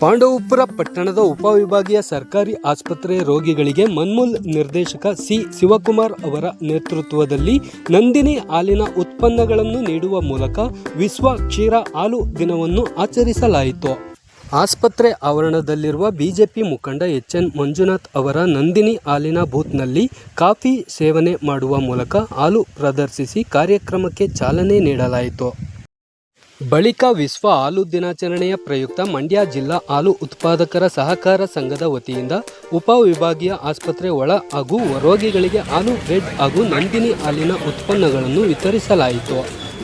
ಪಾಂಡವಪುರ ಪಟ್ಟಣದ ಉಪವಿಭಾಗೀಯ ಸರ್ಕಾರಿ ಆಸ್ಪತ್ರೆ ರೋಗಿಗಳಿಗೆ ಮನ್ಮೂಲ್ ನಿರ್ದೇಶಕ ಸಿ ಶಿವಕುಮಾರ್ ಅವರ ನೇತೃತ್ವದಲ್ಲಿ ನಂದಿನಿ ಹಾಲಿನ ಉತ್ಪನ್ನಗಳನ್ನು ನೀಡುವ ಮೂಲಕ ವಿಶ್ವ ಕ್ಷೀರ ಹಾಲು ದಿನವನ್ನು ಆಚರಿಸಲಾಯಿತು. ಆಸ್ಪತ್ರೆ ಆವರಣದಲ್ಲಿರುವ ಬಿಜೆಪಿ ಮುಖಂಡ ಎಚ್ ಎನ್ ಮಂಜುನಾಥ್ ಅವರ ನಂದಿನಿ ಹಾಲಿನ ಬೂತ್ನಲ್ಲಿ ಕಾಫಿ ಸೇವನೆ ಮಾಡುವ ಮೂಲಕ ಹಾಲು ಪ್ರದರ್ಶಿಸಿ ಕಾರ್ಯಕ್ರಮಕ್ಕೆ ಚಾಲನೆ ನೀಡಲಾಯಿತು. ಬಳಿಕ ವಿಶ್ವ ಹಾಲು ದಿನಾಚರಣೆಯ ಪ್ರಯುಕ್ತ ಮಂಡ್ಯ ಜಿಲ್ಲಾ ಹಾಲು ಉತ್ಪಾದಕರ ಸಹಕಾರ ಸಂಘದ ವತಿಯಿಂದ ಉಪವಿಭಾಗೀಯ ಆಸ್ಪತ್ರೆ ಒಳ ಹಾಗೂ ರೋಗಿಗಳಿಗೆ ಹಾಲು, ಬ್ರೆಡ್ ಹಾಗೂ ನಂದಿನಿ ಹಾಲಿನ ಉತ್ಪನ್ನಗಳನ್ನು ವಿತರಿಸಲಾಯಿತು.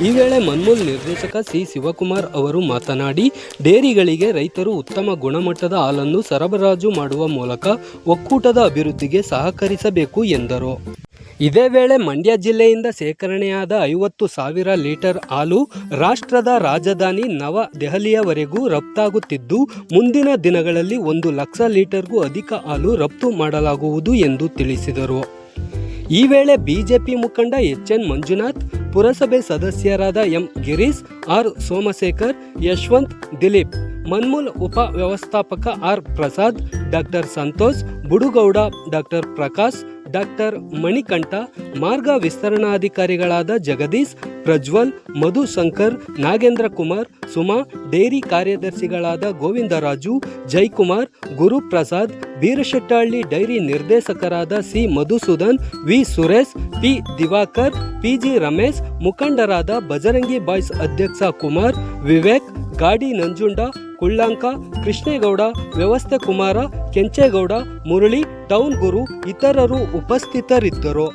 ಈ ವೇಳೆ ಮನ್ಮೂಲ್ ನಿರ್ದೇಶಕ ಸಿ. ಶಿವಕುಮಾರ್ ಅವರು ಮಾತನಾಡಿ, ಡೇರಿಗಳಿಗೆ ರೈತರು ಉತ್ತಮ ಗುಣಮಟ್ಟದ ಹಾಲನ್ನು ಸರಬರಾಜು ಮಾಡುವ ಮೂಲಕ ಒಕ್ಕೂಟದ ಅಭಿವೃದ್ಧಿಗೆ ಸಹಕರಿಸಬೇಕು ಎಂದರು. ಇದೇ ವೇಳೆ ಮಂಡ್ಯ ಜಿಲ್ಲೆಯಿಂದ ಸೇಕರಣೆಯಾದ ಐವತ್ತು ಸಾವಿರ ಲೀಟರ್ ಹಾಲು ರಾಷ್ಟ್ರದ ರಾಜಧಾನಿ ನವ ದೆಹಲಿಯವರೆಗೂ ರಫ್ತಾಗುತ್ತಿದ್ದು, ಮುಂದಿನ ದಿನಗಳಲ್ಲಿ ಒಂದು ಲಕ್ಷ ಲೀಟರ್ಗೂ ಅಧಿಕ ಹಾಲು ರಫ್ತು ಮಾಡಲಾಗುವುದು ಎಂದು ತಿಳಿಸಿದರು. ಈ ವೇಳೆ ಬಿಜೆಪಿ ಮುಖಂಡ ಎಚ್ ಎನ್ ಮಂಜುನಾಥ್, ಪುರಸಭೆ ಸದಸ್ಯರಾದ ಎಂ ಗಿರೀಶ್, ಆರ್ ಸೋಮಶೇಖರ್, ಯಶವಂತ್, ದಿಲೀಪ್, ಮನ್ಮೂಲ್ ಉಪ ವ್ಯವಸ್ಥಾಪಕ R Prasad, doctor Santosh, Budugowda doctor Prakash doctor Manikanta, ಮಾರ್ಗ ವಿಸ್ತರಣಾಧಿಕಾರಿಗಳಾದ ಜಗದೀಶ್, ಪ್ರಜ್ವಲ್, ಮಧುಶಂಕರ್, ನಾಗೇಂದ್ರ ಕುಮಾರ್, ಸುಮಾ, ಡೇರಿ ಕಾರ್ಯದರ್ಶಿಗಳಾದ ಗೋವಿಂದರಾಜು, ಜೈಕುಮಾರ್, ಗುರುಪ್ರಸಾದ್ ಬೀರಶೆಟ್ಟಹಳ್ಳಿ ಡೈರಿ ನಿರ್ದೇಶಕರಾದ C Madhusudan, V Suresh, P Divakar PG Ramesh, ಮುಖಂಡರಾದ ಬಜರಂಗಿ ಬಾಯ್ಸ್ ಅಧ್ಯಕ್ಷ ಕುಮಾರ್, ವಿವೇಕ್, ಗಾಡಿ ನಂಜುಂಡ ಕುಳ್ಳಾಂಕ ಕೃಷ್ಣೇಗೌಡ ವ್ಯವಸ್ಥೆ ಕುಮಾರ ಕೆಂಚೇಗೌಡ ಮುರಳಿ ಟೌನ್ ಗುರು ಇತರರು ಉಪಸ್ಥಿತರಿದ್ದರು.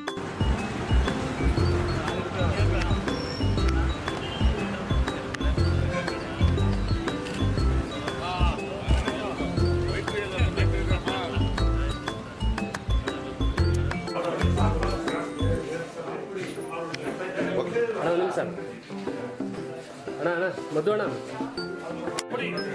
ಅಣ್ಣ.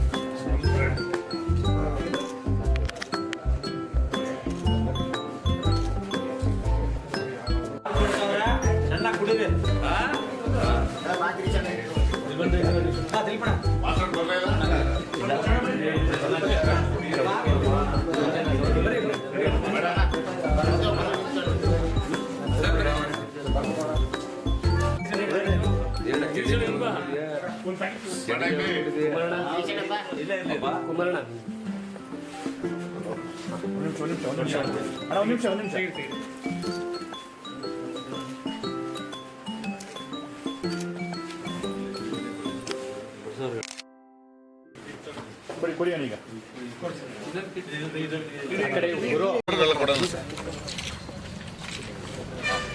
ಚೆನ್ನಾಗಿ ಕುಡಿರಿ ಕುಮಾರಣ್ಣ ಅಣ್ಣ ಒಂದು ಕೊಡಿ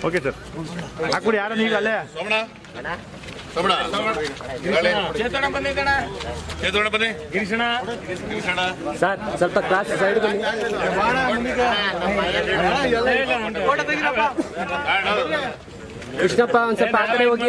ಓಕೆ ಸರ್ ಹಾಕ್ಬಿಡಿ ಯಾರನ್ನ ಈಗ ಅಲ್ಲೇ ಸೋಮಣ ಸೋಮಣ ಚೇತೋಣ ಬನ್ನಿ ಚೇತೋಣ ಬನ್ನಿ ಗಿರೀಶಣ್ಣ ಸರ್ ಸ್ವಲ್ಪ ಕ್ಲಾಸ್ ಸೈಡ್ ಬನ್ನಿ ಕೃಷ್ಣಪ್ಪ ಒಂದು ಸ್ವಲ್ಪ ಆ ಕಡೆ ಹೋಗಿ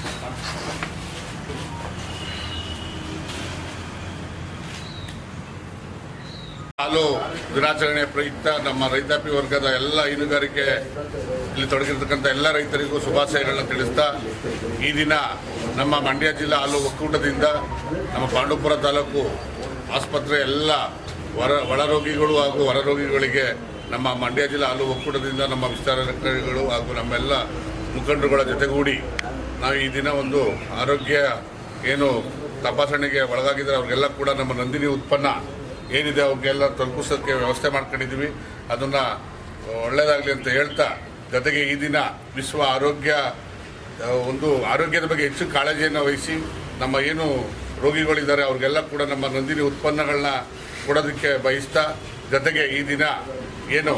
ಹಾಲು ದಿನಾಚರಣೆ ಪ್ರಯುಕ್ತ ನಮ್ಮ ರೈತಾಪಿ ವರ್ಗದ ಎಲ್ಲ ಹೈನುಗಾರಿಕೆ ಇಲ್ಲಿ ತೊಡಗಿರ್ತಕ್ಕಂಥ ಎಲ್ಲ ರೈತರಿಗೂ ಶುಭಾಶಯಗಳನ್ನು ತಿಳಿಸ್ತಾ ಈ ದಿನ ನಮ್ಮ ಮಂಡ್ಯ ಜಿಲ್ಲಾ ಹಾಲು ಒಕ್ಕೂಟದಿಂದ ನಮ್ಮ ಪಾಂಡವಪುರ ತಾಲೂಕು ಆಸ್ಪತ್ರೆ ಎಲ್ಲ ಹೊರ ಒಳರೋಗಿಗಳು ಹಾಗೂ ಹೊರರೋಗಿಗಳಿಗೆ ನಮ್ಮ ಮಂಡ್ಯ ಜಿಲ್ಲಾ ಹಾಲು ಒಕ್ಕೂಟದಿಂದ ನಮ್ಮ ವಿಸ್ತಾರಗಳು ಹಾಗೂ ನಮ್ಮೆಲ್ಲ ಮುಖಂಡರುಗಳ ಜೊತೆಗೂಡಿ ನಾವು ಈ ದಿನ ಒಂದು ಆರೋಗ್ಯ ಏನು ತಪಾಸಣೆಗೆ ಒಳಗಾಗಿದ್ದರೆ ಅವ್ರಿಗೆಲ್ಲ ಕೂಡ ನಮ್ಮ ನಂದಿನಿ ಉತ್ಪನ್ನ ಏನಿದೆ ಅವ್ರಿಗೆಲ್ಲ ತಲುಪಿಸೋಕ್ಕೆ ವ್ಯವಸ್ಥೆ ಮಾಡ್ಕೊಂಡಿದ್ದೀವಿ. ಅದನ್ನು ಒಳ್ಳೆಯದಾಗಲಿ ಅಂತ ಹೇಳ್ತಾ ಜೊತೆಗೆ ಈ ದಿನ ವಿಶ್ವ ಆರೋಗ್ಯ ಒಂದು ಆರೋಗ್ಯದ ಬಗ್ಗೆ ಹೆಚ್ಚು ಕಾಳಜಿಯನ್ನು ವಹಿಸಿ ನಮ್ಮ ಏನು ರೋಗಿಗಳಿದ್ದಾರೆ ಅವ್ರಿಗೆಲ್ಲ ಕೂಡ ನಮ್ಮ ನಂದಿನಿ ಉತ್ಪನ್ನಗಳನ್ನ ಕೊಡೋದಕ್ಕೆ ಬಯಸ್ತಾ ಜೊತೆಗೆ ಈ ದಿನ ಏನು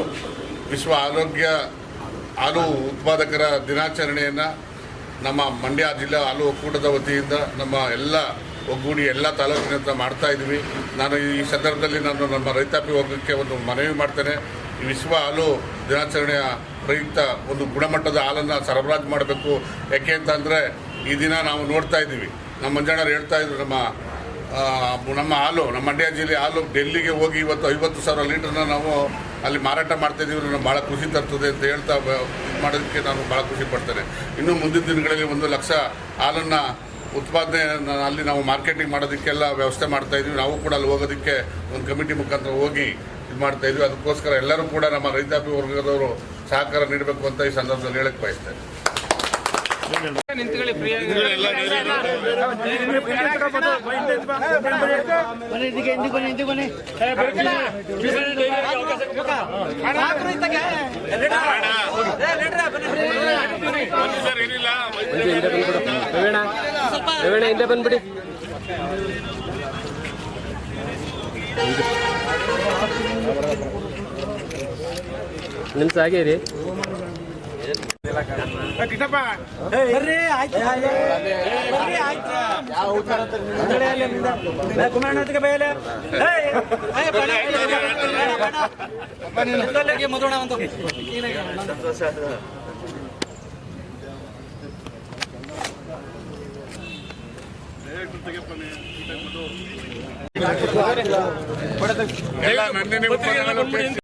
ವಿಶ್ವ ಆರೋಗ್ಯ ಹಾಲು ಉತ್ಪಾದಕರ ದಿನಾಚರಣೆಯನ್ನು ನಮ್ಮ ಮಂಡ್ಯ ಜಿಲ್ಲಾ ಹಾಲು ಒಕ್ಕೂಟದ ವತಿಯಿಂದ ನಮ್ಮ ಎಲ್ಲ ಒಗ್ಗೂಡಿ ಎಲ್ಲ ತಾಲೂಕಿನಿಂದ ಮಾಡ್ತಾ ಇದ್ವಿ. ನಾನು ಈ ಸಂದರ್ಭದಲ್ಲಿ ನಾನು ನಮ್ಮ ರೈತಾಪಿ ವರ್ಗಕ್ಕೆ ಒಂದು ಮನವಿ ಮಾಡ್ತೇನೆ. ಈ ವಿಶ್ವ ಹಾಲು ದಿನಾಚರಣೆಯ ಪ್ರಯುಕ್ತ ಒಂದು ಗುಣಮಟ್ಟದ ಹಾಲನ್ನು ಸರಬರಾಜು ಮಾಡಬೇಕು. ಯಾಕೆ ಅಂತಂದರೆ ಈ ದಿನ ನಾವು ನೋಡ್ತಾ ಇದ್ದೀವಿ. ನಮ್ಮ ಮಂಜಣ್ಣರು ಹೇಳ್ತಾ ಇದ್ರು, ನಮ್ಮ ನಮ್ಮ ಹಾಲು, ನಮ್ಮ ಮಂಡ್ಯ ಜಿಲ್ಲೆ ಹಾಲು ಡೆಲ್ಲಿಗೆ ಹೋಗಿ ಇವತ್ತು ಐವತ್ತು ಸಾವಿರ ಲೀಟ್ರನ್ನ ನಾವು ಅಲ್ಲಿ ಮಾರಾಟ ಮಾಡ್ತಾ ಇದೀವಿ ನನಗೆ ಭಾಳ ಖುಷಿ ತರ್ತದೆ ಅಂತ ಹೇಳ್ತಾ ಇದು ಮಾಡೋದಕ್ಕೆ ನಾನು ಭಾಳ ಖುಷಿ ಪಡ್ತೇನೆ. ಇನ್ನು ಮುಂದಿನ ದಿನಗಳಲ್ಲಿ ಒಂದು ಲಕ್ಷ ಹಾಲನ್ನು ಉತ್ಪಾದನೆ ಅಲ್ಲಿ ನಾವು ಮಾರ್ಕೆಟಿಂಗ್ ಮಾಡೋದಕ್ಕೆಲ್ಲ ವ್ಯವಸ್ಥೆ ಮಾಡ್ತಾ ಇದ್ವಿ ನಾವು ಕೂಡ ಅಲ್ಲಿ ಹೋಗೋದಕ್ಕೆ ಒಂದು ಕಮಿಟಿ ಮುಖಾಂತರ ಹೋಗಿ ಇದು ಮಾಡ್ತಾ ಇದ್ವಿ ಅದಕ್ಕೋಸ್ಕರ ಎಲ್ಲರೂ ಕೂಡ ನಮ್ಮ ರೈತಾಪಿ ವರ್ಗದವರು ಸಹಕಾರ ನೀಡಬೇಕು ಅಂತ ಈ ಸಂದರ್ಭದಲ್ಲಿ ಹೇಳಕ್ಕೆ ಬಯಸ್ತೇನೆ ಬನ್ನಿ ಇದಕ್ಕೆ ಪ್ರವೀಣ ಹಿಂದೆ ಬಂದ್ಬಿಡಿ. ನಿಮ್ಸ್ ಆಯ್ತು ಕುಮಾರಣ್ಣ ಅದಕ್ಕೆ ಬಯಲೆ ಮಧುಣ ಅಂತ ಉತ್ಪನ್ನಗಳು